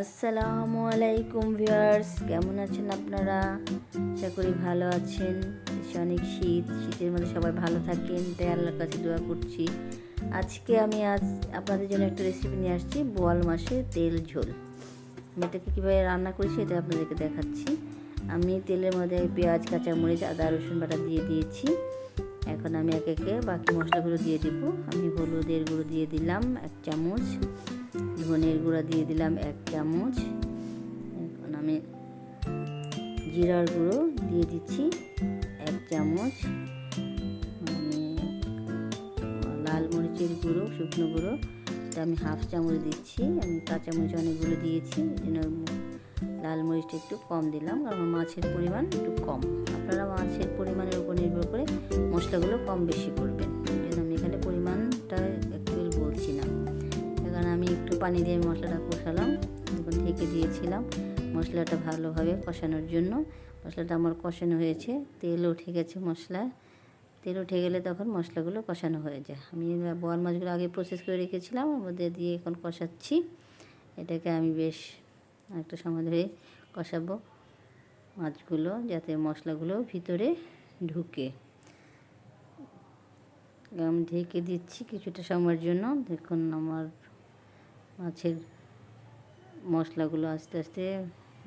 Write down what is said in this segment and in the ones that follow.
আসসালামু আলাইকুম ভিউয়ার্স, কেমন আছেন আপনারা? আশা করি ভালো আছেন। দেশে অনেক শীত, শীতের মধ্যে সবাই ভালো থাকেন, তাই আল্লাহর কাছে দোয়া করছি। আজকে আমি আজ আপনাদের জন্য একটা রেসিপি নিয়ে আসছি, বোয়াল মাসে তেল ঝোল। আমি এটাকে কীভাবে রান্না করেছি এটা আপনাদেরকে দেখাচ্ছি। আমি তেলের মধ্যে পেঁয়াজ, কাঁচামরিচ, আদা, রসুন বাটা দিয়ে দিয়েছি। এখন আমি একে একে বাকি মশলাগুলো দিয়ে দেবো। আমি হলুদের গুঁড়ো দিয়ে দিলাম এক চামচ। ধনের গুঁড়া দিয়ে দিলাম এক চামচ। এখন আমি জিরার গুঁড়ো দিয়ে দিচ্ছি এক চামচ। আমি লাল মরিচের গুঁড়ো, শুকনো গুঁড়ো, এটা আমি হাফ চামচ দিচ্ছি। আমি কাঁচামরিচ অনেকগুলো দিয়েছি জন্য লাল মরিচটা একটু কম দিলাম, কারণ মাছের পরিমাণ একটু কম। আপনারা মাছের পরিমাণের উপর নির্ভর করে মশলাগুলো কম বেশি করবেন। পানি দিয়ে মশলাটা কষালাম। এখন ঢেকে দিয়েছিলাম মশলাটা ভালোভাবে কষানোর জন্য। মশলাটা আমার কষানো হয়েছে। তেল উঠে গেছে মশলা তেল উঠে গেলে তখন মশলাগুলো কষানো হয়ে যায়। আমি বোয়াল মাছগুলো আগে প্রসেস করে রেখেছিলাম, ওর মধ্যে দিয়ে এখন কষাচ্ছি। এটাকে আমি বেশ একটা সময় ধরে কষাবো মাছগুলো যাতে মশলাগুলো ভিতরে ঢুকে। আমি ঢেকে দিচ্ছি কিছুটা সময়ের জন্য। দেখুন আমার মাছের মশলাগুলো আস্তে আস্তে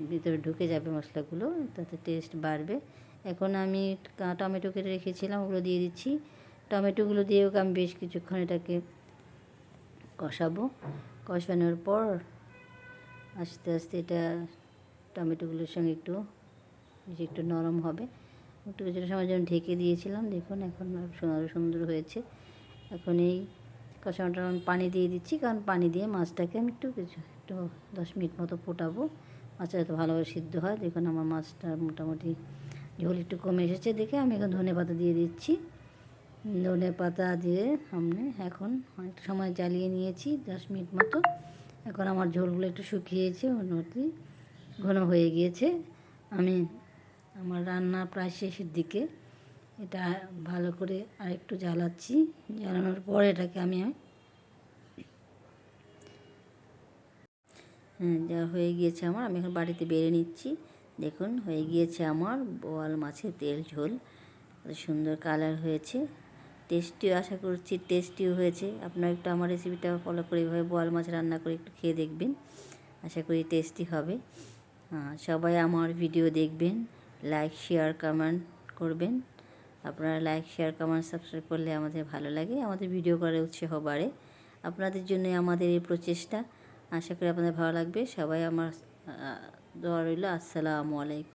ভিতরে ঢুকে যাবে মশলাগুলো, তাতে টেস্ট বাড়বে। এখন আমি টমেটো কেটে রেখেছিলাম, ওগুলো দিয়ে দিচ্ছি। টমেটোগুলো দিয়েও আমি বেশ কিছুক্ষণ এটাকে কষাবো। কষানোর পর আস্তে আস্তে এটা টমেটোগুলোর সঙ্গে একটু, বেশি একটু নরম হবে। একটু কিছুটা সময় যেন ঢেকে দিয়েছিলাম। দেখুন, এখন আরও সুন্দর হয়েছে। এখন এই কষানোটা আমি পানি দিয়ে দিচ্ছি, কারণ পানি দিয়ে মাছটাকে আমি একটু কিছু, একটু দশ মিনিট মতো ফোটাবো। মাছটা যাতে ভালোভাবে সিদ্ধ হয়, দেখুন আমার মাছটা মোটামুটি ঝোল একটু কমে এসেছে দেখে আমি এখন ধনে পাতা দিয়ে দিচ্ছি। ধনে পাতা দিয়ে আমি এখন অনেকটা সময় জ্বালিয়ে নিয়েছি, দশ মিনিট মতো। এখন আমার ঝোলগুলো একটু শুকিয়েছে, মোটামুটি ঘন হয়ে গিয়েছে। আমি আমার রান্না প্রায় শেষের দিকে এটা ভালো করে আরেকটু জ্বালাচ্ছি, জ্বালানোর পর এটাকে আমি হ্যাঁ যা হয়ে গিয়েছে আমার, আমি এখন বাড়িতে বেড়ে নিচ্ছি। দেখুন, হয়ে গিয়েছে আমার বোয়াল মাছের তেল ঝোল। সুন্দর কালার হয়েছে। টেস্টিও আশা করছি টেস্টিও হয়েছে। আপনারা একটু আমার রেসিপিটা ফলো করে এভাবে বোয়াল মাছ রান্না করে একটু খেয়ে দেখবেন। আশা করি টেস্টি হবে। সবাই আমার ভিডিও দেখবেন লাইক শেয়ার কমেন্ট করবেন। আপনারা লাইক শেয়ার কমেন্ট সাবস্ক্রাইব করলে আমাদের ভালো লাগে, আমাদের ভিডিও করার উৎসাহ বাড়ে। আপনাদের জন্য আমাদের এই প্রচেষ্টা। আশা করি আপনাদের ভালো লাগবে। সবাই আমার দোয়া রইল। আসসালামু আলাইকুম।